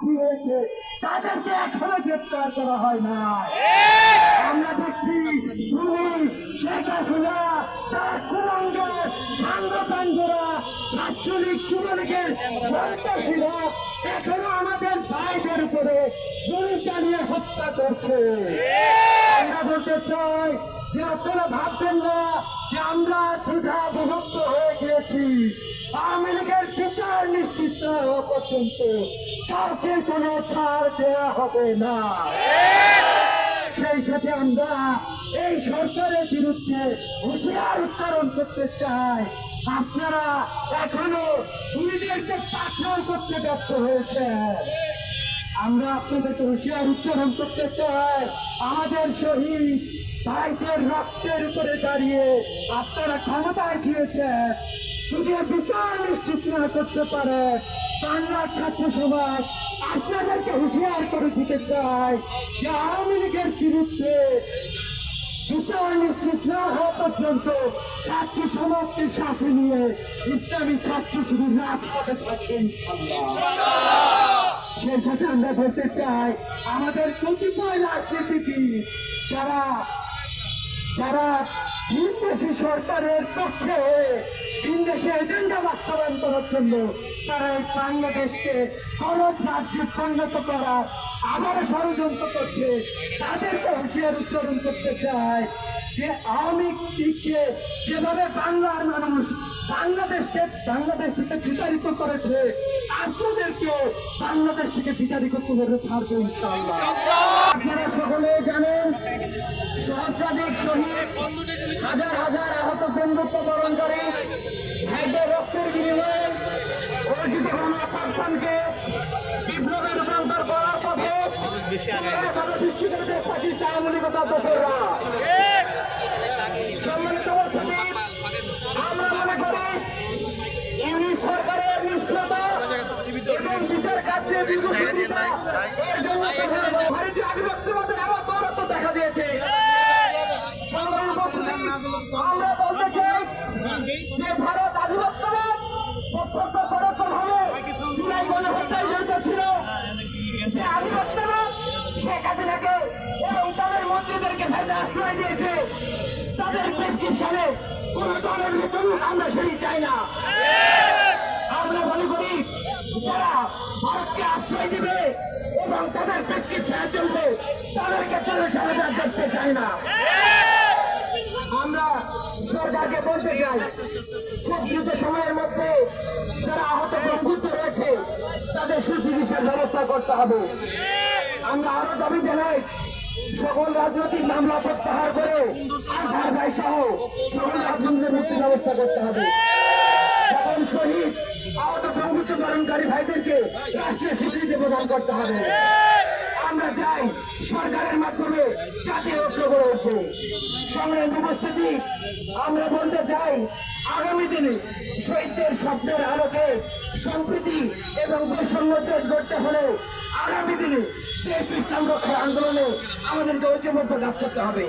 সাক্ষী রয়েছে তাদেরকে এখনও গ্রেপ্তার করা হয় না আমরা দেখছি তুমি শেখ হাসিনা তার ছাত্রলীগ, যুবলীগের এখনও আমাদের ভাইদের উপরে গুলি চালিয়ে হত্যা করছে। আমরা বলতে চাই যে আপনারা ভাববেন না যে আমরা দ্বিধা বিভক্ত হয়ে গিয়েছি, আওয়ামী লীগের বিচার নিশ্চিত না পর্যন্ত কাউকে কোনো ছাড় দেওয়া হবে না। সেই সাথে আমরা এই সরকারের বিরুদ্ধে হুঁশিয়ার উচ্চারণ করতে চাই। আপনারা এখনও পুলিশদেরকে পাথর করতে ব্যর্থ হয়েছে আমরা আপনাদেরকে হুঁশিয়ার উচ্চারণ করতে চাই। আমাদের শহীদ ভাইদের রক্তের উপরে দাঁড়িয়ে আপনারা ক্ষমতায় দিয়েছেন যদি বিচার নিশ্চিত না করতে পারে। বাংলার ছাত্র সমাজ আপনাদেরকে হুঁশিয়ার করে দিতে চাই যে আওয়ামী লীগের বিরুদ্ধে বিচার নিশ্চিত না হওয়া পর্যন্ত ছাত্র সমাজকে সাথে নিয়ে ইসলামী ছাত্র শিবির রাজপথে থাকবে সেই সাথে আমরা বলতে চাই আমাদের কতিপয় রাজনীতিবিদ, যারা যারা বিদেশি সরকারের পক্ষে বিদেশে এজেন্ডা বাস্তবায়ন করার জন্য তারা এই বাংলাদেশকে খরচ রাজ্যে পরিণত করার আবার ষড়যন্ত্র করছে, তাদেরকে হুঁশিয়ার উচ্চারণ করতে চায় যে আওয়ামী লীগকে যেভাবে বাংলার মানুষ বাংলাদেশকে বাংলাদেশ থেকে বিতাড়িত করেছে আপনাদেরকে বাংলাদেশ থেকে বিতাড়িত করে ছাড়বে ইনশাআল্লাহ। আপনারা সকলে জানেন সহস্রাধিক শহীদ হাজার হাজার আহত বন্ধুত্ব বরণকারী ভাইদের রক্তের বিনিময়ে অর্জিত গণঅভ্যুত্থানকে বিপ্লবে রূপান্তর করার পথে তারা সৃষ্টি করেছে ফাঁসিস্ট আওয়ামী দেখা দিয়েছে আমরা বলতে ভারত আধিপত্যবাদ প্রত্যক্ষ গণহত্যায় জড়িত ছিল যে আধিপত্যবাদ শেখ হাসিনাকে এবং তাদের মন্ত্রীদেরকে ভেজে দিয়েছে তাদের প্রেসক্রিপশনে কোন দলের ভেতরে আমরা সেটি চাই না। আমরা মনে করি যারা ভারতকে আশ্রয় দিবে এবং তাদের প্রেসক্রিপশনে চলবে, তাদেরকে কোনো সমাধান করতে চাই না। আমরা সরকারকে বলতে চাই, খুব দ্রুত সময়ের মধ্যে যারা আহত বন্ধুত্ব রয়েছে, তাদের সুচিকিৎসার ব্যবস্থা করতে হবে। আমরা আরও দাবি জানাই, সকল রাজনৈতিক মামলা প্রত্যাহার করে আধার ভাই সহ সকল রাজনীতির মুক্তি ব্যবস্থা করতে হবে। সকল শহীদ, আহত বরণকারী ভাইদেরকে রাষ্ট্রীয় স্বীকৃতি প্রদান করতে হবে। আমরা চাই সরকারের মাধ্যমে জাতীয় ঐক্য গড়ে উঠবে। সংগ্রাম উপস্থিতি, আমরা বলতে চাই আগামী দিনে শহীদদের স্বপ্নের আলোকে সম্প্রীতি এবং বৈষম্য দেশ গড়তে হলে আগামী দিনে দেশ ইসলাম রক্ষার আন্দোলনে আমাদেরকে ঐক্যবদ্ধ কাজ করতে হবে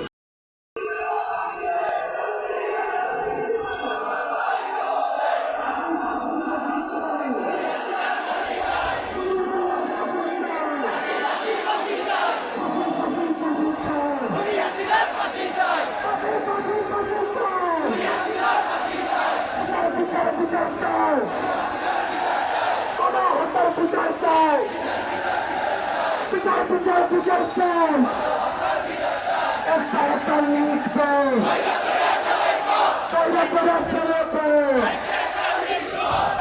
বিচার চাই কোনো হত্যার বিচার চাই বিচার বিচার বিচার চাই একটা একটা লিখবে করে ছেলেবে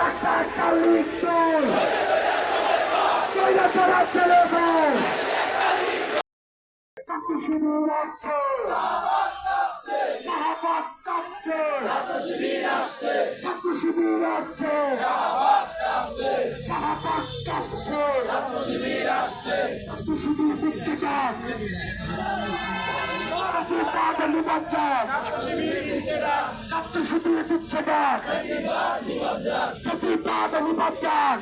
একটা একটা লিখবে শাহবাগ কাঁপছে ছাত্র শিবির আসছে ছাত্র শিবির দিচ্ছে কাজ আশীর্বাদ নিবাচন ছাত্র শিবির দিচ্ছে কাজ আশীর্বাদ নিবাচন